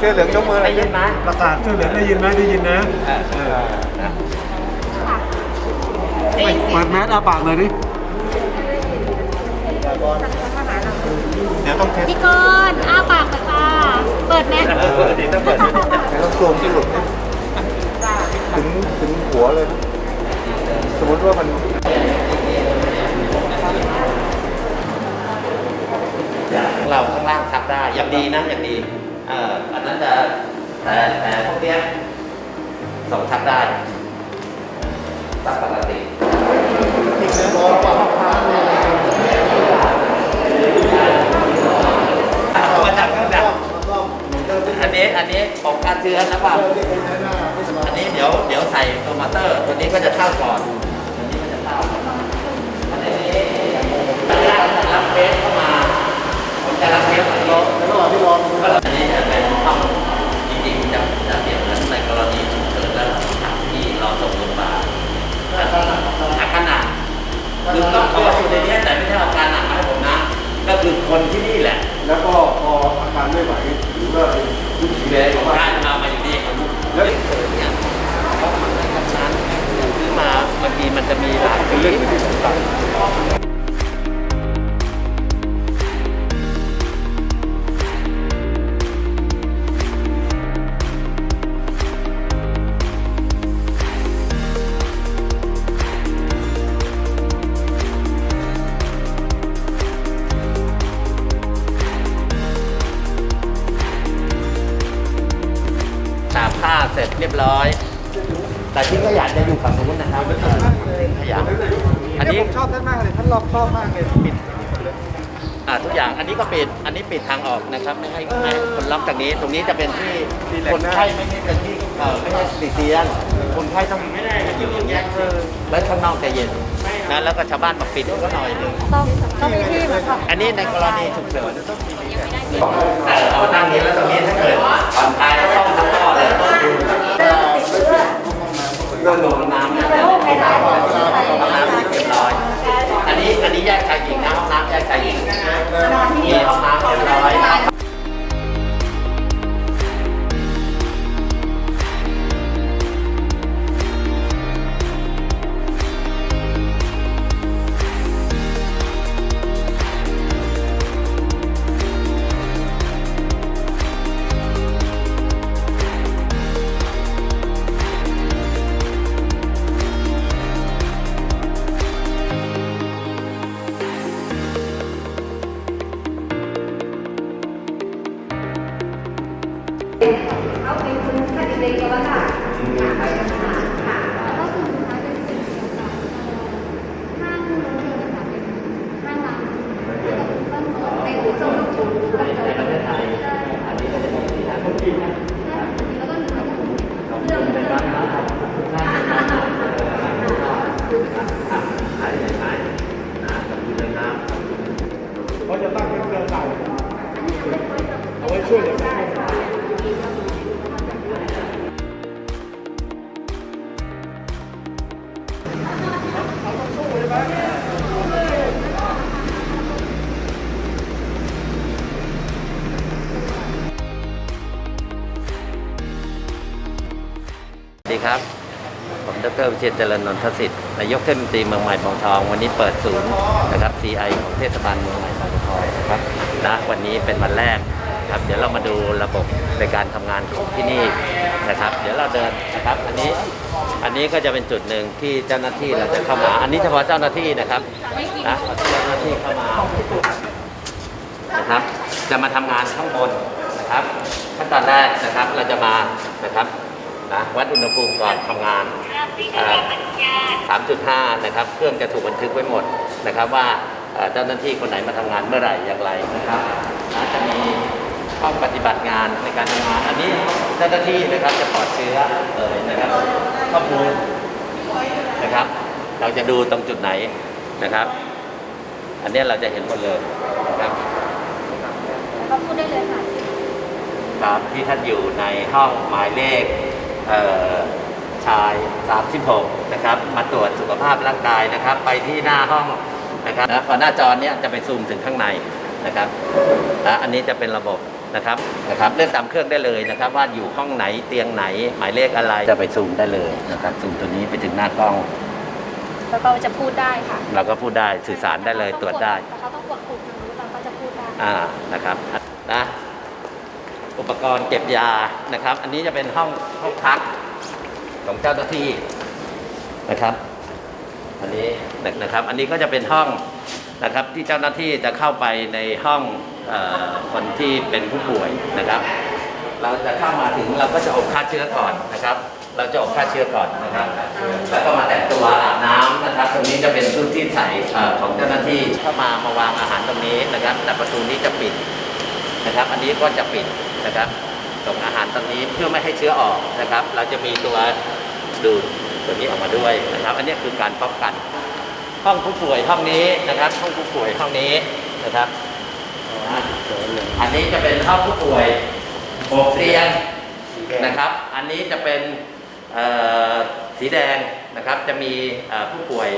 เสื้อเหลืองยกมือได้ยินไหมประกาศเสื้อเหลืองได้ยินไหมได้ยินนะเออเออนะเปิดแมสอาปากเลยดิเดี๋ยวต้องเทสพี่กรณ์อ้าปากเลยค่ะเปิดแมสเออดีต้องเปิดด้วยเดี๋ยวต้องซูมที่สุดถึงถึงหัวเลยนะสมมติว่ามันของเราข้างล่างทับได้อย่างดีนะอย่างดี เอออันนั้นจะแต่แต่พวกเนี้ยสองทับได้ตับปกติเอามาจับข้างหลังอันนี้อันนี้ของการเชื้อนะป่ะอันนี้เดี๋ยวเดี๋ยวใส่ตัวมาเตอร์ ตัวนี้ก็จะเข้าก่อน ระหว่างที่รออันนี้จะเป็นห้องจริงๆจะจะเปรียบเหมือนในกรณีฉุกเฉินแล้วที่เราส่งโรงพยาบาลอาการหนักคือต้องขาอยู่ในนี้แต่ไม่ใช่เอาการหนักมาให้ผมนะ ก็คือคนที่นี่แหละ แล้วก็พออาการไม่ไหวหรือว่ายุบฉีแดงออกมาได้มามาอยู่นี่แล้วเกิดเนี่ยเขาทำอะไรกับฉันซื้อมาบางทีมันจะมีหลายปี ร็จเรียบร้อย แต่ทิ้งขยะจะอยู่ฝั่งนู้นนะครับทิ้งขยะอันนี้ผมชอบท่านมากเลยท่านรอบครอบมากเลยปิดอ่าทุกอย่างอันนี้ก็ปิดอันนี้ปิดทางออกนะครับไม่ให้ไม่ให้คนรับจากนี้ตรงนี้จะเป็นที่คนไข้ไม่ใช่เป็นที่เอ่อไม่ใช่ติดเตียงคนไข้ต้องไม่ได้ก็อยู่อย่างเงี้ยแล้วข้างนอกจะเย็นนะแล้วก็ชาวบ้านมาปิดก็หน่อยหนึงต้องต้องมีที่มาค่ะอันนี้ในกรณีฉุกเฉินเอาตั้งนี้แล้วตรงนี้ถ้าเกิดผ่อนคลายก็ต้อง ทั้งข้อเลยเรื่องลงน้ำเนี่ยห้องน้ำห้องน้ำที่เรียบร้อย อันนี้อันนี้แยกชายหญิง เด็กแล้วค่ะ ดีครับ ผมดรวิเชียรเจริญนนทสิทธิ์นายกเทศมนตรีเมืองใหม่บางทอง วันนี้เปิดศูนย์นะครับ CI ของเทศบาลเมืองใหม่บางทองนะครับนะวันนี้เป็นวันแรกครับ เดี๋ยวเรามาดูระบบในการทำงานของที่นี่นะครับ เดี๋ยวเราเดินนะครับ อันนี้ อันนี้ก็จะเป็นจุดหนึ่งที่เจ้าหน้าที่เราจะเข้ามา อันนี้เฉพาะเจ้าหน้าที่นะครับนะเจ้าหน้าที่เข้ามานะครับ จะมาทำงานข้างบนนะครับขั้นตอนแรกนะครับเราจะมานะครับ นะวัดอุณหภูมิก่อนทำงานอ่า3.5 นะครับ เครื่องจะถูกบันทึกไว้หมดนะครับว่าเอ่อเจ้าหน้าที่คนไหนมาทำงานเมื่อไหร่อย่างไรนะครับนะจะมีห้องปฏิบัติงานในการทำงาน อันนี้เจ้าหน้าที่นะครับจะปลอดเชื้อเลยนะครับข้อมูลนะครับ เราจะดูตรงจุดไหนนะครับ อันเนี้ยเราจะเห็นหมดเลยนะครับก็พูดได้เลยค่ะครับที่ท่านอยู่ในห้องหมายเลขเอ่อ ชาย 36 นะครับ มาตรวจสุขภาพร่างกายนะครับ ไปที่หน้าห้องนะครับนะพอหน้าจอเนี้ยจะไปซูมถึงข้างในนะครับและอันนี้จะเป็นระบบนะครับนะครับเลือกตามเครื่องได้เลยนะครับ ว่าอยู่ห้องไหนเตียงไหน หมายเลขอะไรจะไปซูมได้เลยนะครับซูมตัวนี้ไปถึงหน้ากล้อง แล้วก็จะพูดได้ค่ะ เราก็พูดได้สื่อสารได้เลยตรวจได้ แต่เขาต้องกดปุ่มตรงนี้เราก็จะพูดได้ อ่านะครับนะอุ ปกรณ์เก็บยานะครับ อันนี้จะเป็นห้องห้องพักของเจ้าหน้าที่นะครับ อันนี้นะครับ อันนี้ก็จะเป็นห้องนะครับที่เจ้าหน้าที่จะเข้าไปในห้องออคนที่เป็นผู้ป่วยนะครับ เราจะเข้ามาถึงเราก็จะอบฆ่าเชื้อก่อนนะครับ เราจะอบฆ่าเชื้อก่อนนะครับ แล้วก็มาแต่งตัวอาบน้ำนะครับ ตรงนี้จะเป็นชุดที่ใส่ของเจ้าหน้าที่เข้ามามาวางอาหารตรงนี้นะครับ แต่ประตูนี้จะปิดนะครับ อันนี้ก็จะปิด นะครับส่งอาหารตรงนี้เพื่อไม่ให้เชื้อออกนะครับ เราจะมีตัวดูดตัวนี้ออกมาด้วยนะครับ อันนี้คือการป้องกัน ห้องผู้ป่วยห้องนี้นะครับ ห้องผู้ป่วยห้องนี้นะครับ อันนี้จะเป็นห้องผู้ป่วยหกเตียงนะครับ อันนี้จะเป็นสีแดงนะครับ จะมีผู้ป่วย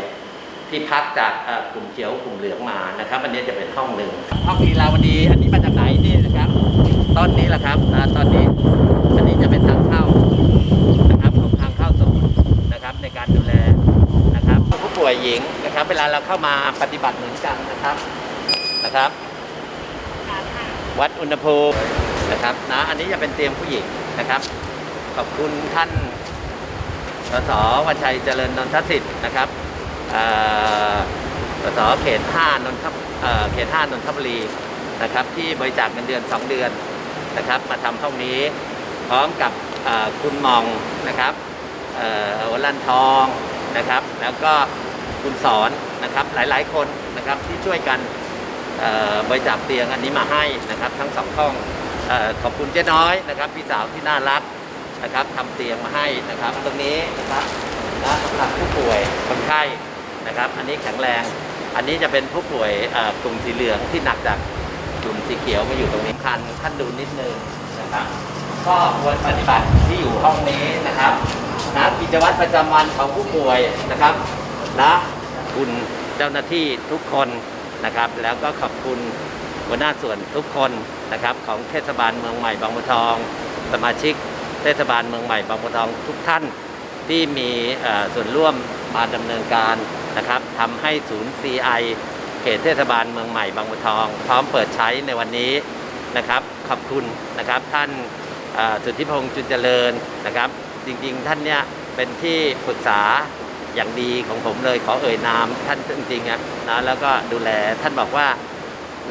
ที่พักจากกลุ่มเขียวกลุ่มเหลืองมานะครับ อันนี้จะเป็นห้องหนึ่งห้องลีลาวดี อันนี้มาจากไหนนี่นะครับ ต้นนี้แหละครับอ่าต้นนี้ อันนี้จะเป็นทางเข้านะครับของทางเข้าศูนย์นะครับในการดูแลนะครับผู้ป่วยหญิงนะครับ เวลาเราเข้ามาปฏิบัติเหมือนกันนะครับนะครับ วัดอุณหภูมินะครับนะอันนี้จะเป็นเตียงผู้หญิงนะครับ ขอบคุณท่านสสวัชชัยเจริญนนทสิทธิ์นะครับสสเขต5นนทบเอ่อเขต5นนทบุรีนะครับที่บริจาคเงินเดือน 2 เดือน นะครับ มาทำห้องนี้พร้อมกับคุณมองนะครับวลันทองนะครับ แล้วก็คุณสอนนะครับหลายๆคนนะครับที่ช่วยกันบริจาคเตียงอันนี้มาให้นะครับ ทั้งสองห้องออขอบคุณเจ๊น้อยนะครับพี่สาวที่น่ารักนะครับทำเตียงมาให้นะครับ ตรงนี้นะครับนะสำหรับผู้ป่วยคนไข้นะครับ อันนี้แข็งแรง อันนี้จะเป็นผู้ป่วยกลุ่มสีเหลืองที่หนักจาก กลุ่มสีเขียวมาอยู่ตรงนี้คันท่านดูนิดนึงนะครับ ก็ควรปฏิบัติที่อยู่ห้องนี้นะครับนะกิจวัตรประจำวันของผู้ป่วยนะครับนะคุณเจ้าหน้าที่ทุกคนนะครับ แล้วก็ขอบคุณหัวหน้าส่วนทุกคนนะครับ ของเทศบาลเมืองใหม่บางบัวทอง สมาชิกเทศบาลเมืองใหม่บางบัวทองทุกท่านที่มีส่วนร่วมมาดำเนินการนะครับทำให้ศูนย์ CI เขตเทศบาลเมืองใหม่บางบัวทอง พร้อมเปิดใช้ในวันนี้นะครับขอบคุณนะครับท่านสุทธิพงษ์จุนเจริญนะครับ จริงๆ ท่านเนี่ยเป็นที่ปรึกษาอย่างดีของผมเลยขอเอ่ยนามท่านจริงๆอะนะแล้วก็ดูแลท่านบอกว่า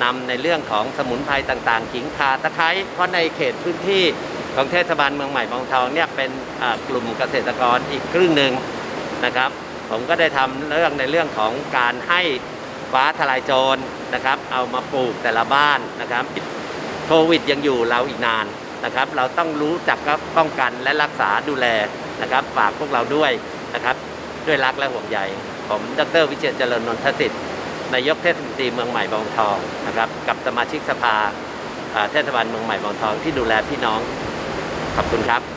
นำในเรื่องของสมุนไพรต่างๆขิงคาตะไคร้เพราะในเขตพื้นที่ของเทศบาลเมืองใหม่บางทองเนี่ยเป็นกลุ่มเกษตรกรอีกครึ่งหนึ่งนะครับ ผมก็ได้ทำเรื่องในเรื่องของการให้ ฟ้าทลายโจรนะครับ เอามาปลูกแต่ละบ้านนะครับโควิดยังอยู่เราอีกนานนะครับ เราต้องรู้จักป้องกันและรักษาดูแลนะครับฝากพวกเราด้วยนะครับ ด้วยรักและห่วงใยผมดรวิเชียรเจริญนนทสิทธิ์นายกเทศมนตรีเมืองใหม่บางทองนะครับ กับสมาชิกสภาเทศบาลเมืองใหม่บางทองที่ดูแลพี่น้องขอบคุณครับ